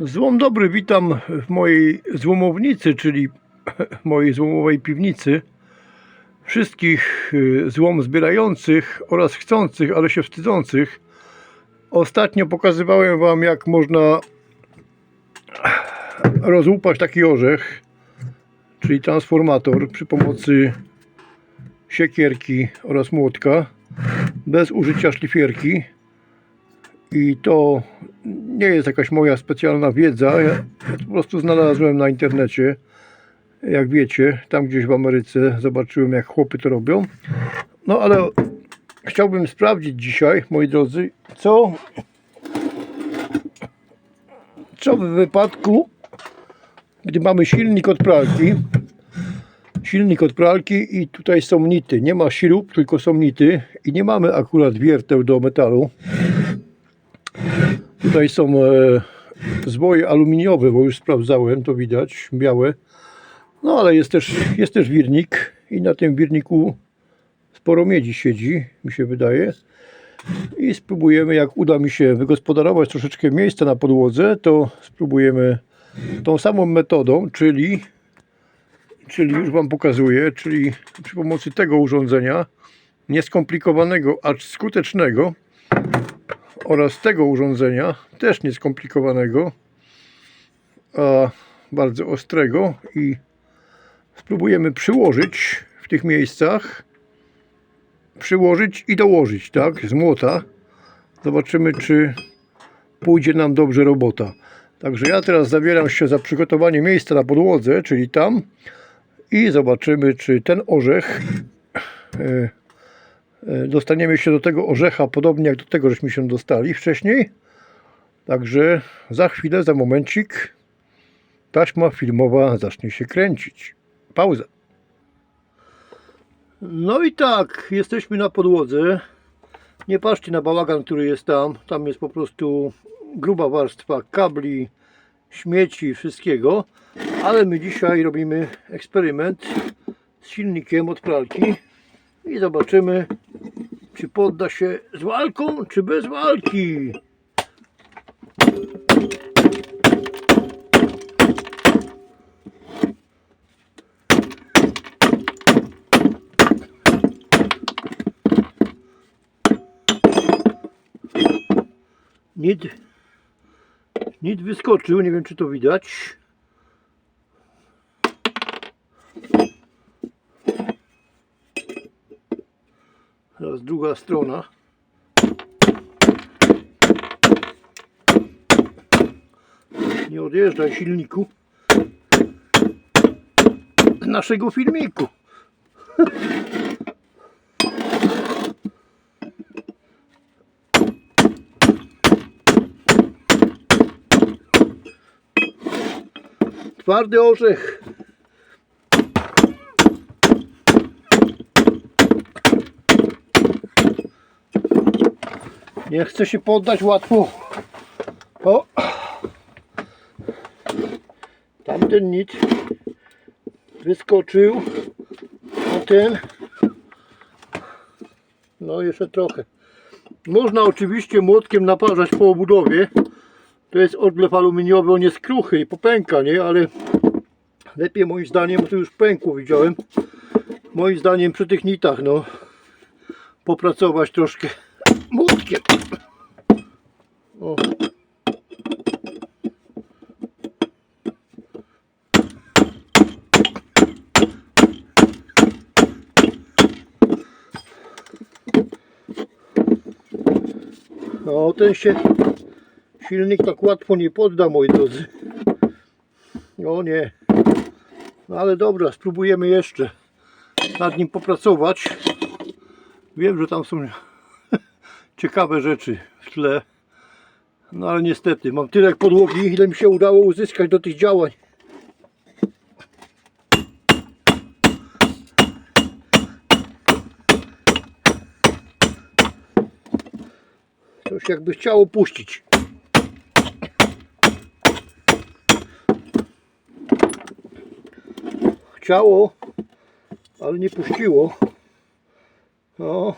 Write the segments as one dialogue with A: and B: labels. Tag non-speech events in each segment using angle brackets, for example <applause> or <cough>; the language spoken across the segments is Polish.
A: Złom dobry, witam w mojej złomownicy, czyli <laughs> mojej złomowej piwnicy. Wszystkich y, złom zbierających oraz chcących, ale się wstydzących. Ostatnio pokazywałem Wam, jak można rozłupać taki orzech, czyli transformator przy pomocy siekierki oraz młotka bez użycia szlifierki. I to nie jest jakaś moja specjalna wiedza. Ja po prostu znalazłem na internecie. Jak wiecie, tam gdzieś w Ameryce zobaczyłem, jak chłopy to robią. No ale chciałbym sprawdzić dzisiaj, moi drodzy, co, co w wypadku, gdy mamy silnik od pralki. Silnik od pralki i tutaj są nity. Nie ma śrub, tylko są nity i nie mamy akurat wierteł do metalu. Tutaj są e, zwoje aluminiowe, bo już sprawdzałem, to widać, białe. No ale jest też, jest też wirnik i na tym wirniku sporo miedzi siedzi, mi się wydaje. I spróbujemy, jak uda mi się wygospodarować troszeczkę miejsca na podłodze, to spróbujemy tą samą metodą, czyli, czyli już Wam pokazuję, czyli przy pomocy tego urządzenia, nieskomplikowanego, acz skutecznego, oraz tego urządzenia, też nieskomplikowanego, a bardzo ostrego i spróbujemy przyłożyć w tych miejscach, przyłożyć i dołożyć, tak, z młota. Zobaczymy, czy pójdzie nam dobrze robota. Także ja teraz zabieram się za przygotowanie miejsca na podłodze, czyli tam i zobaczymy, czy ten orzech E, dostaniemy się do tego orzecha podobnie jak do tego, żeśmy się dostali wcześniej. Także za chwilę, za momencik taśma filmowa zacznie się kręcić. Pauza. No i tak, jesteśmy na podłodze. Nie patrzcie na bałagan, który jest tam. Tam jest po prostu gruba warstwa kabli, śmieci, wszystkiego. Ale my dzisiaj robimy eksperyment z silnikiem od pralki i zobaczymy, czy podda się z walką, czy bez walki. Nit, nit wyskoczył, nie wiem czy to widać. Teraz druga strona. Nie odjeżdżaj silniku naszego filmiku. <laughs> Twardy orzech. Nie chce się poddać łatwo. O! Tamten nit wyskoczył, a ten no jeszcze trochę. Można oczywiście młotkiem naparzać po obudowie. To jest odlew aluminiowy, on jest kruchy i popęka, nie? Ale lepiej moim zdaniem, bo tu już pękło widziałem. Moim zdaniem przy tych nitach, no popracować troszkę młotkiem. O. No ten się silnik tak łatwo nie podda moi drodzy. O nie. No ale dobra, spróbujemy jeszcze nad nim popracować. Wiem, że tam są <laughs> ciekawe rzeczy w tle. No ale niestety, mam tyle podłogi, ile mi się udało uzyskać do tych działań. Coś jakby chciało puścić. Chciało, ale nie puściło. No.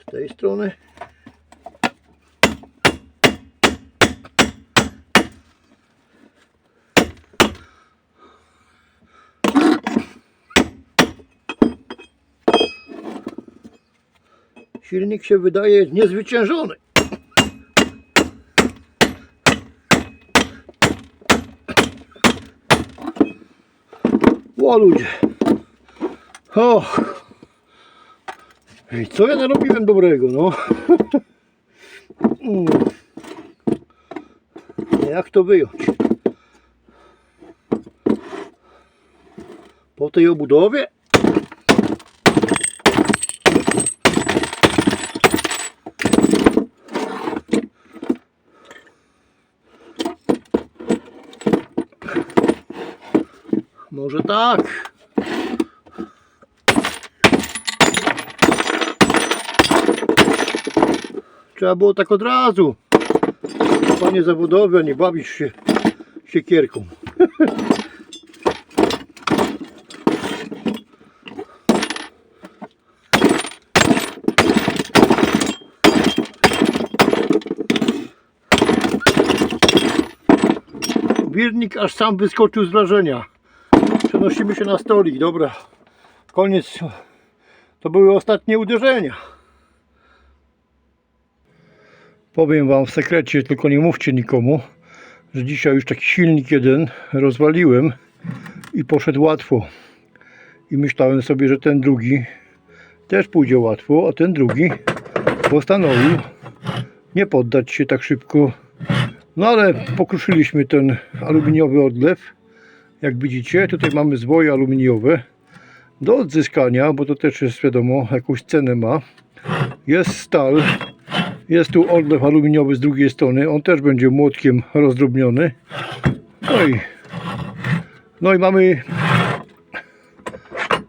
A: Z tej strony. Silnik się wydaje niezwyciężony. O ludzie. O. I co ja narobiłem dobrego, no? Mm. Jak to wyjąć? Po tej obudowie? Może tak. Trzeba było tak od razu. Panie zawodowe, nie bawisz się siekierką. Wirnik aż sam wyskoczył z wrażenia. Przenosimy się na stolik, dobra. Koniec. To były ostatnie uderzenia. Powiem Wam w sekrecie, tylko nie mówcie nikomu, że dzisiaj już taki silnik jeden rozwaliłem i poszedł łatwo. I myślałem sobie, że ten drugi też pójdzie łatwo, a ten drugi postanowił nie poddać się tak szybko. No ale pokruszyliśmy ten aluminiowy odlew. Jak widzicie, tutaj mamy zwoje aluminiowe do odzyskania, bo to też jest wiadomo, jakąś cenę ma. Jest stal, jest tu odlew aluminiowy z drugiej strony, on też będzie młotkiem rozdrobniony. No i, no i mamy,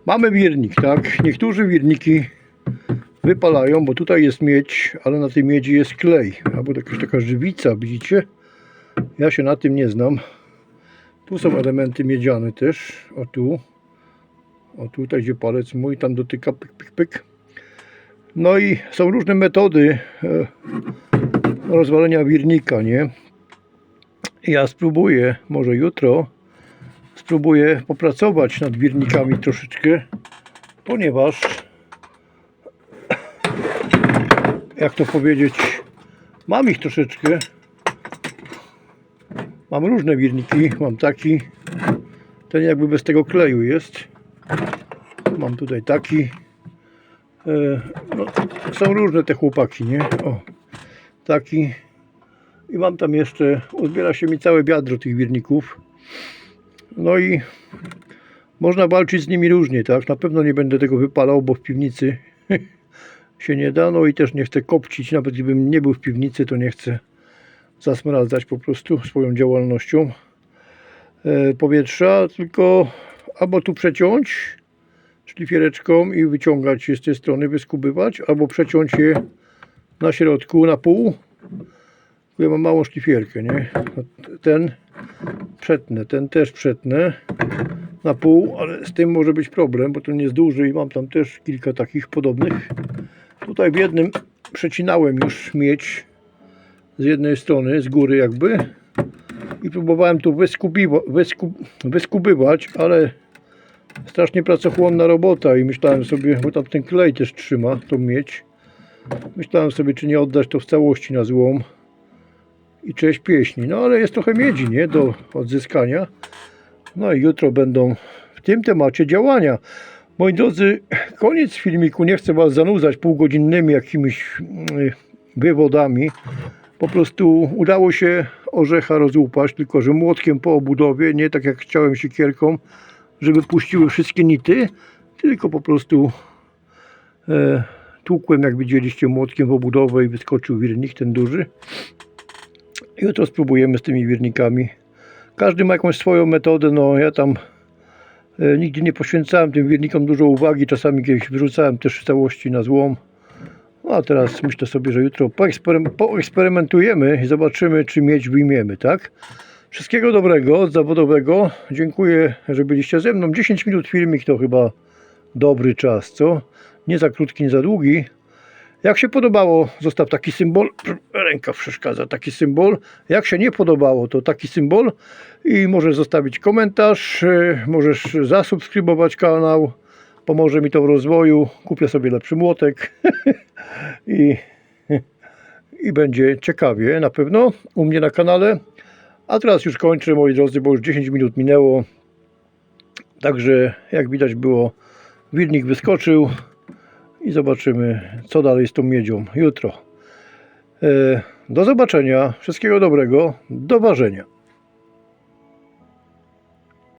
A: mamy wirnik, tak? Niektórzy wirniki wypalają, bo tutaj jest miedź, ale na tej miedzi jest klej, albo jakaś taka żywica, widzicie? Ja się na tym nie znam. Tu są elementy miedziane też, o tu. O tutaj, gdzie palec mój tam dotyka, pyk, pyk, pyk. No i są różne metody e, rozwalenia wirnika, nie? Ja spróbuję, może jutro, spróbuję popracować nad wirnikami troszeczkę, ponieważ, jak to powiedzieć, mam ich troszeczkę. Mam różne wirniki, mam taki, ten jakby bez tego kleju jest. Mam tutaj taki. E, no, są różne te chłopaki, nie? O, taki. I mam tam jeszcze, uzbiera się mi całe wiadro tych wirników. No i można walczyć z nimi różnie, tak? Na pewno nie będę tego wypalał, bo w piwnicy <laughs> się nie da. No i też nie chcę kopcić, nawet gdybym nie był w piwnicy, to nie chcę zasmradzać po prostu swoją działalnością e, powietrza, tylko albo tu przeciąć szlifiereczką i wyciągać je z tej strony, wyskubywać, albo przeciąć je na środku, na pół. Ja mam małą szlifierkę, nie? Ten przetnę, ten też przetnę na pół, ale z tym może być problem, bo ten jest duży i mam tam też kilka takich podobnych. Tutaj w jednym przecinałem już miedź z jednej strony, z góry jakby. I próbowałem tu wyskubiwa, wyskub, wyskubywać, ale strasznie pracochłonna robota i myślałem sobie, bo tam ten klej też trzyma tą miedź. Myślałem sobie, czy nie oddać to w całości na złom i cześć pieśni, no ale jest trochę miedzi, nie, do odzyskania. No i jutro będą w tym temacie działania. Moi drodzy, koniec filmiku, nie chcę was zanudzać półgodzinnymi jakimiś mm, wywodami po prostu udało się orzecha rozłupać, tylko że młotkiem po obudowie, nie tak jak chciałem siekierką, żeby puściły wszystkie nity, tylko po prostu e, tłukłem, jak widzieliście, młotkiem w obudowę i wyskoczył wirnik, ten duży. Jutro spróbujemy z tymi wirnikami. Każdy ma jakąś swoją metodę, no ja tam e, nigdy nie poświęcałem tym wirnikom dużo uwagi, czasami kiedyś wyrzucałem też w całości na złom. No a teraz myślę sobie, że jutro poeksperym- poeksperymentujemy i zobaczymy, czy mieć wyjmiemy, tak? Wszystkiego dobrego, zawodowego. Dziękuję, że byliście ze mną. 10 minut filmik to chyba dobry czas, co? Nie za krótki, nie za długi. Jak się podobało, zostaw taki symbol. Ręka przeszkadza, taki symbol. Jak się nie podobało, to taki symbol. I możesz zostawić komentarz, e, możesz zasubskrybować kanał. Pomoże mi to w rozwoju. Kupię sobie lepszy młotek. <laughs> I, I będzie ciekawie na pewno u mnie na kanale. A teraz już kończę, moi drodzy, bo już 10 minut minęło. Także jak widać było, wirnik wyskoczył i zobaczymy, co dalej z tą miedzią jutro. E, Do zobaczenia, wszystkiego dobrego, do ważenia.